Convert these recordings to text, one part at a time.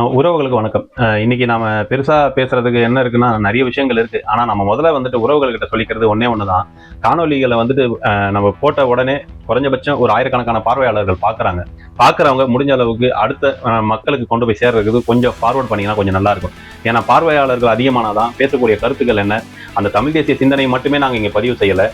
உறவுகளுக்கு வணக்கம். இன்னைக்கு நாம பெருசா பேசுறதுக்கு என்ன இருக்குன்னா நிறைய விஷயங்கள் இருக்கு. ஆனா நம்ம முதல்ல வந்துட்டு உறவுகள்கிட்ட சொல்லிக்கிறது ஒன்னே ஒண்ணுதான். காணொலிகளை வந்துட்டு நம்ம போட்ட உடனே குறைஞ்சபட்சம் ஒரு ஆயிரக்கணக்கான பார்வையாளர்கள் பாக்குறாங்க. பாக்குறவங்க முடிஞ்ச அளவுக்கு அடுத்த மக்களுக்கு கொண்டு போய் சேர்றதுக்கு கொஞ்சம் ஃபார்வர்ட் பண்ணீங்கன்னா கொஞ்சம் நல்லா இருக்கும். ஏன்னா பார்வையாளர்கள் அதிகமானாதான் பேசக்கூடிய கருத்துக்கள் என்ன? அந்த தமிழ் தேசிய சிந்தனை மட்டுமே நாங்க இங்க பதிவு செய்யல.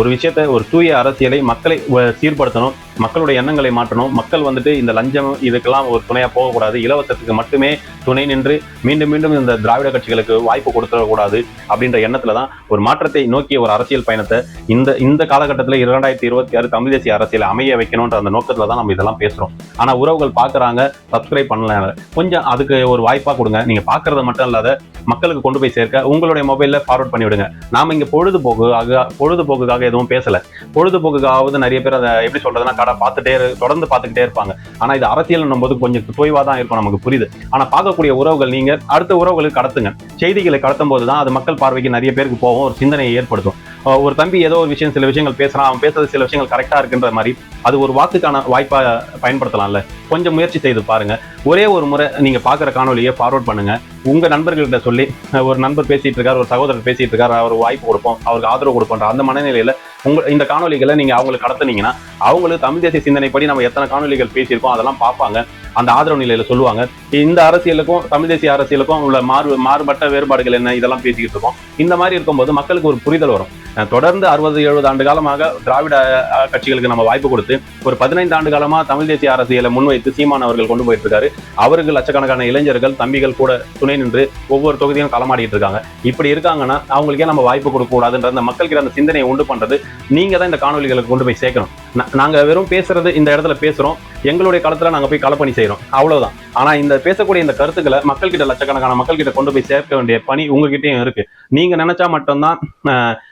ஒரு விஷயத்த ஒரு தூய அரசியலை மக்களை சீர்படுத்தணும். மக்களுடைய எண்ணங்களை மாற்றணும். மக்கள் வந்துட்டு இந்த லஞ்சம் இதுக்கெல்லாம் ஒரு துணையாக போகக்கூடாது. இலவசத்துக்கு மட்டுமே துணை நின்று மீண்டும் மீண்டும் இந்த திராவிட கட்சிகளுக்கு வாய்ப்பு கொடுத்துடக்கூடாது அப்படின்ற எண்ணத்துல தான் ஒரு மாற்றத்தை நோக்கிய ஒரு அரசியல் பயணத்தை இந்த இந்த காலகட்டத்தில் இரண்டாயிரத்தி இருபத்தி ஆறு தமிழ் தேசிய அரசியல் அமைய வைக்கணும்ன்ற அந்த நோக்கத்தில் தான் நம்ம இதெல்லாம் பேசுகிறோம் ஆனால் உறவுகள் பார்க்குறாங்க சப்ஸ்கிரைப் பண்ணல. கொஞ்சம் அதுக்கு ஒரு வாய்ப்பாக கொடுங்க. நீங்கள் பார்க்குறது மட்டும் இல்லாத மக்களுக்கு கொண்டு போய் சேர்க்க உங்களுடைய மொபைலில் ஃபார்வர்ட் பண்ணிவிடுங்க. நாம் இங்கே பொழுதுபோக்கு ஆக- பொழுதுபோக்குக்காக எதுவும் பேசலை. பொழுதுபோக்குக்காவது நிறைய பேர் அதை எப்படி சொல்கிறதுனா கடை பார்த்துட்டே தொடர்ந்து பார்த்துக்கிட்டே இருப்பாங்க. ஆனா இது அரசியல் போது கொஞ்சம் தொய்வா தான் இருக்கும் நமக்கு புரியுது. ஆனா பார்க்கக்கூடிய உறவுகள் நீங்க அடுத்த உறவுகளுக்கு கடத்துங்க. செய்திகளை கடத்தும் போது தான் அது மக்கள் பார்வைக்கு நிறைய பேருக்கு போகும் ஒரு சிந்தனையை ஏற்படுத்தும். ஒரு தம்பி ஏதோ ஒரு விஷயம் சில விஷயங்கள் பேசுறான் அவன் பேசுறது சில விஷயங்கள் கரெக்டா இருக்குன்ற மாதிரி அது ஒரு வாக்குக்கான வாய்ப்பா பயன்படுத்தலாம்ல. கொஞ்சம் முயற்சி செய்து பாருங்க. ஒரே ஒரு முறை நீங்க பாக்குற காணொலியை ஃபார்வர்ட் பண்ணுங்க. உங்க நண்பர்கள்ட்ட சொல்லி ஒரு நண்பர் பேசிட்டு இருக்காரு ஒரு சகோதரர் பேசிட்டு இருக்காரு அவர் வாய்ப்பு கொடுப்போம் அவருக்கு ஆதரவு கொடுப்போன்ற அந்த மனநிலையில உங்க இந்த காணொலிகளை நீங்க அவங்களுக்கு கடத்துனீங்கன்னா அவங்களுக்கு தமிழ் தேசிய சிந்தனைப்படி நம்ம எத்தனை காணொலிகள் பேசியிருக்கோம் அதெல்லாம் பார்ப்பாங்க. அந்த ஆதரவு நிலையில சொல்லுவாங்க. இந்த அரசியலுக்கும் தமிழ் தேசிய அரசியலுக்கும் உள்ள மாறு மாறுபட்ட வேறுபாடுகள் என்ன? இதெல்லாம் பேசிக்கிட்டு இருக்கோம். இந்த மாதிரி இருக்கும்போது மக்களுக்கு ஒரு புரிதல் வரும். தொடர்ந்து அறுபது எழுபது ஆண்டு காலமாக திராவிட கட்சிகளுக்கு நம்ம வாய்ப்பு கொடுத்து ஒரு பதினைந்து ஆண்டு காலமா தமிழ் தேசிய அரசியலை முன்வைத்து சீமான் அவர்கள் கொண்டு போயிட்டு இருக்காரு அவருக்கு லட்சக்கணக்கான இளைஞர்கள் தம்பிகள் கூட துணை நின்று ஒவ்வொரு தொகுதியும் களமாடிட்டு இருக்காங்க. இப்படி இருக்காங்கன்னா அவங்களுக்கே நம்ம வாய்ப்பு கொடுக்க கூடாதுன்ற அந்த மக்களுக்கு அந்த சிந்தனையை உண்டு பண்றது நீங்க தான் இந்த காணொலிகளுக்கு கொண்டு போய் சேர்க்கணும். நாங்கள் வெறும் பேசுறது இந்த இடத்துல பேசுகிறோம் எங்களுடைய காலத்தில் நாங்கள் போய் களப்பணி செய்கிறோம் அவ்வளோதான் ஆனால் இந்த பேசக்கூடிய இந்த கருத்துக்களை மக்கள்கிட்ட லட்சக்கணக்கான மக்கள்கிட்ட கொண்டு போய் சேர்க்க வேண்டிய பணி உங்ககிட்டயும் இருக்கு. நீங்கள் நினைச்சா மட்டும்தான்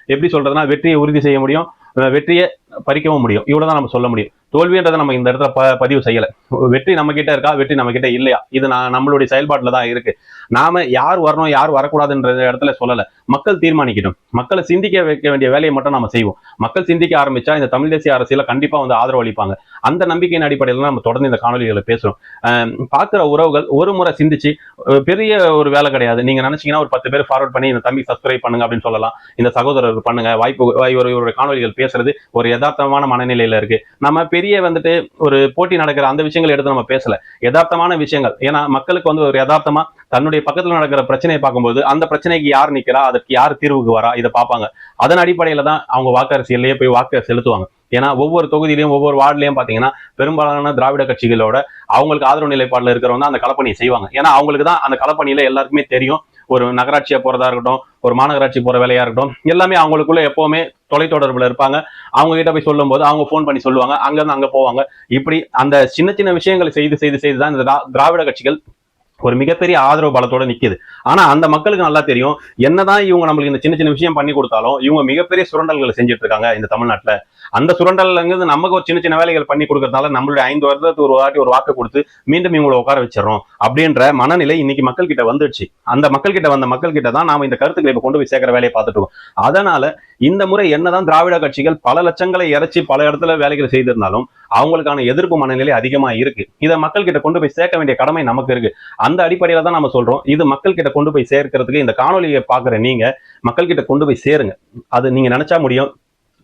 எப்படி சொல்றதுன்னா வெற்றியை உறுதி செய்ய முடியும் வெற்றியை பறிக்கவும் முடியும். இவ்வளோ தான் நம்ம சொல்ல முடியும். தோல்வின்றதை நம்ம இந்த இடத்துல ப- பதிவு செய்யலை. வெற்றி நம்ம கிட்ட இருக்கா? வெற்றி நம்ம கிட்ட இல்லையா? இது நான் நம்மளுடைய செயல்பாட்டில் தான் இருக்கு. நாம யார் வரணும் யார் வரக்கூடாதுன்ற இடத்துல சொல்லல. மக்கள் தீர்மானிக்கணும். மக்களை சிந்திக்க வைக்க வேண்டிய வேலையை மட்டும் நம்ம செய்வோம். மக்கள் சிந்திக்க ஆரம்பிச்சா இந்த தமிழ் தேசிய அரசியல கண்டிப்பா வந்து ஆதரவு அளிப்பாங்க அந்த நம்பிக்கையின் அடிப்படையில் நம்ம தொடர்ந்து இந்த காணொலிகளை பேசுறோம். பார்க்குற உறவுகள் ஒரு முறை சிந்திச்சு பெரிய ஒரு வேலை கிடையாது. நீங்க நினைச்சீங்கன்னா ஒரு பத்து பேர் ஃபார்வர்ட் பண்ணி இந்த தம்பி சப்ஸ்கிரைப் பண்ணுங்க அப்படின்னு சொல்லலாம். இந்த சகோதரர் பண்ணுங்க. வாய்ப்பு இவர் இவருடைய காணொலிகள் பேசுறது ஒரு யதார்த்தமான மனநிலையில இருக்கு. நம்ம பெரிய வந்துட்டு ஒரு போட்டி நடக்கிற அந்த விஷயங்களை எடுத்து நம்ம பேசல. யதார்த்தமான விஷயங்கள். ஏன்னா மக்களுக்கு வந்து ஒரு யதார்த்தமா தன்னுடைய பக்கத்துல நடக்கிற பிரச்சனையை பார்க்கும்போது அந்த பிரச்சனைக்கு யார் நிக்கிறா? அதற்கு யார் தீர்வுக்கு வரா? இதை பார்ப்பாங்க. அதன் அடிப்படையில் தான் அவங்க வாக்கரசியல்லையே போய் வாக்கு செலுத்துவாங்க. ஏன்னா ஒவ்வொரு தொகுதியிலையும் ஒவ்வொரு வார்டுலயும் பாத்தீங்கன்னா பெரும்பாலான திராவிட கட்சிகளோட அவங்களுக்கு ஆதரவு நிலைப்பாடுல இருக்கிறவங்க அந்த களப்பணியை செய்வாங்க. ஏன்னா அவங்களுக்கு தான் அந்த களப்பணியில எல்லாருக்குமே தெரியும். ஒரு நகராட்சியா போறதா இருக்கட்டும் ஒரு மாநகராட்சி போற வேலையா இருக்கட்டும் எல்லாமே அவங்களுக்குள்ள எப்பவுமே தொலைத்தொடர்புல இருப்பாங்க. அவங்க கிட்ட போய் சொல்லும் போது அவங்க ஃபோன் பண்ணி சொல்லுவாங்க. அங்க இருந்து அங்க போவாங்க. இப்படி அந்த சின்ன சின்ன விஷயங்களை செய்து செய்து செய்து தான் இந்த திராவிட கட்சிகள் ஒரு மிகப்பெரிய ஆதரவு பலத்தோட நிக்குது. ஆனா அந்த மக்களுக்கு நல்லா தெரியும் என்னதான் இவங்க நம்மளுக்கு இந்த சின்ன சின்ன விஷயம் பண்ணி கொடுத்தாலும் இவங்க மிகப்பெரிய சுரண்டல்களை செஞ்சுட்டு இருக்காங்க இந்த தமிழ்நாட்டுல. அந்த சுரண்டல்ங்கிறது நமக்கு ஒரு சின்ன சின்ன வேலைகள் பண்ணி கொடுக்கறதுனால நம்மளுடைய ஐந்து வருடத்துக்கு ஒரு வாட்டி ஒரு வாக்கு கொடுத்து மீண்டும் இவங்களை உட்கார வச்சிடறோம் அப்படின்ற மனநிலை இன்னைக்கு மக்கள் கிட்ட வந்துடுச்சு. அந்த மக்கள் கிட்ட வந்த மக்கள் கிட்ட தான் நாம இந்த கருத்துக்களை இப்ப கொண்டு போய் சேர்க்கிற வேலையை பார்த்துட்டு இருக்கோம். அதனால இந்த முறை என்னதான் திராவிட கட்சிகள் பல லட்சங்களை இறைச்சி பல இடத்துல வேலைகளை செய்திருந்தாலும் அவங்களுக்கான எதிர்ப்பு மனநிலை அதிகமா இருக்கு. இதை மக்கள் கிட்ட கொண்டு போய் சேர்க்க வேண்டிய கடமை நமக்கு இருக்கு. அந்த அடிப்படையில தான் நம்ம சொல்றோம். இது மக்கள் கிட்ட கொண்டு போய் சேர்க்கறதுக்கு இந்த காணொலியை பாக்குற நீங்க மக்கள் கிட்ட கொண்டு போய் சேருங்க. அது நீங்க நினைச்சா முடியும்.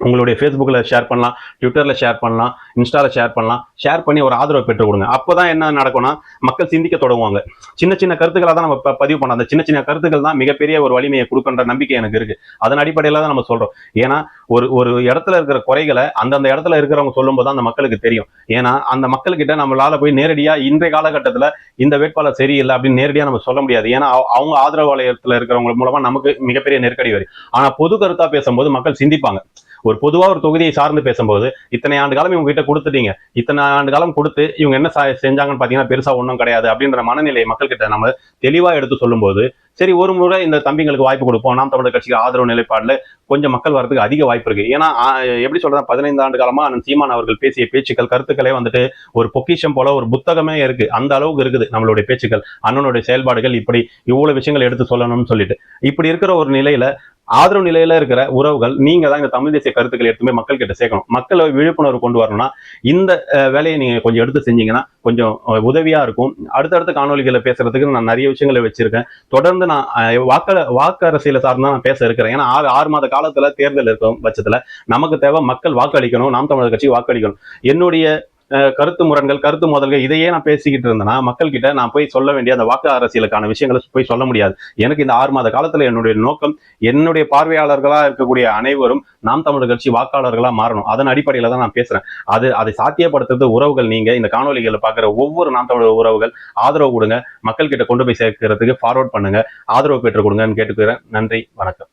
உங்களுடைய ஃபேஸ்புக்கில் ஷேர் பண்ணலாம் ட்விட்டரில் ஷேர் பண்ணலாம் இன்ஸ்டாவில் ஷேர் பண்ணலாம். ஷேர் பண்ணி ஒரு ஆதரவு பெற்றுக் கொடுங்க. அப்போ தான் என்ன நடக்கும்னா மக்கள் சிந்திக்க தொடங்குவாங்க. சின்ன சின்ன கருத்துக்களை தான் நம்ம பதிவு பண்ணோம் அந்த சின்ன சின்ன கருத்துக்கள் தான் மிகப்பெரிய ஒரு வலிமையை கொடுக்குன்ற நம்பிக்கை எனக்கு இருக்கு. அதன் அடிப்படையில் தான் நம்ம சொல்கிறோம் ஏன்னா ஒரு ஒரு இடத்துல இருக்கிற குறைகளை அந்தந்த இடத்துல இருக்கிறவங்க சொல்லும்போது தான் அந்த மக்களுக்கு தெரியும். ஏன்னா அந்த மக்கள்கிட்ட நம்மளால் போய் நேரடியாக இன்றைய காலகட்டத்தில் இந்த வேட்பாளர் சரியில்லை அப்படின்னு நேரடியாக நம்ம சொல்ல முடியாது. ஏன்னா அவ- அவங்க ஆதரவு வலயத்தில் இருக்கிறவங்க மூலமாக நமக்கு மிகப்பெரிய நெருக்கடி வரும். ஆனால் பொது கருத்தாக பேசும்போது மக்கள் சிந்திப்பாங்க. ஒரு பொதுவாக ஒரு தொகுதியை சார்ந்து பேசும்போது இத்தனை ஆண்டு காலம் இவங்க கிட்ட கொடுத்துட்டீங்க. இத்தனை ஆண்டு காலம் கொடுத்து இவங்க என்ன சா- செஞ்சாங்கன்னு பார்த்தீங்கன்னா பெருசாக ஒன்றும் கிடையாது அப்படின்ற மனநிலையை மக்கள்கிட்ட நம்ம தெளிவாக எடுத்து சொல்லும்போது சரி ஒரு முறை இந்த தம்பிங்களுக்கு வாய்ப்பு கொடுப்போம். நாம் தமிழர் கட்சிக்கு ஆதரவு நிலைப்பாடில் கொஞ்சம் மக்கள் வரதுக்கு அதிக வாய்ப்பு இருக்கு. ஏன்னா எப்படி சொல்றேன் பதினைந்து ஆண்டு காலமா அண்ணன் சீமான் அவர்கள் பேசிய பேச்சுக்கள் கருத்துக்களே வந்துட்டு ஒரு பொக்கிஷம் போல ஒரு புத்தகமே இருக்கு. அந்த அளவுக்கு இருக்குது நம்மளுடைய பேச்சுக்கள். அண்ணனுடைய செயல்பாடுகள் இப்படி இவ்வளவு விஷயங்கள் எடுத்து சொல்லணும்னு சொல்லிட்டு. இப்படி இருக்கிற ஒரு நிலையில ஆதரவு நிலையில இருக்கிற உறவுகள் நீங்க தான் இந்த தமிழ் தேசிய கருத்துக்களை எடுத்துமே மக்கள் கிட்ட சேர்க்கணும். மக்களை விழிப்புணர்வு கொண்டு வரணும்னா இந்த வேலையை நீங்க கொஞ்சம் எடுத்து செஞ்சீங்கன்னா கொஞ்சம் உதவியா இருக்கும். அடுத்தடுத்த காணொலிகளை பேசுறதுக்கு நான் நிறைய விஷயங்களை வச்சிருக்கேன். தொடர்ந்து நான் அஹ், வாக்க வாக்கு அரசியலை சார்ந்து நான் பேச இருக்கிறேன். ஏன்னா ஆறு ஆறு மாத காலத்துல தேர்தல் இருக்கும் பட்சத்துல நமக்கு தேவை மக்கள் வாக்களிக்கணும் நாம் தமிழர் கட்சி வாக்களிக்கணும். என்னுடைய கருத்து முரண்கள் கருத்து மோதல்கள் இதையே நான் பேசிக்கிட்டு இருந்தேன்னா மக்கள் கிட்ட நான் போய் சொல்ல வேண்டிய அந்த வாக்கு அரசியலுக்கான விஷயங்களை போய் சொல்ல முடியாது. எனக்கு இந்த ஆறு மாத காலத்துல என்னுடைய நோக்கம் என்னுடைய பார்வையாளர்களா இருக்கக்கூடிய அனைவரும் நாம் தமிழர் கட்சி வாக்காளர்களா மாறணும். அதன் அடிப்படையில தான் நான் பேசுறேன். அது அதை சாத்தியப்படுத்துறது உறவுகள் நீங்க இந்த காணொலிகளை பார்க்குற ஒவ்வொரு நாம் தமிழர் உறவுகள் ஆதரவு கொடுங்க. மக்கள் கிட்ட கொண்டு போய் சேர்க்கிறதுக்கு ஃபார்வர்ட் பண்ணுங்க. ஆதரவு பெற்றுக் கொடுங்கன்னு கேட்டுக்கிறேன். நன்றி வணக்கம்.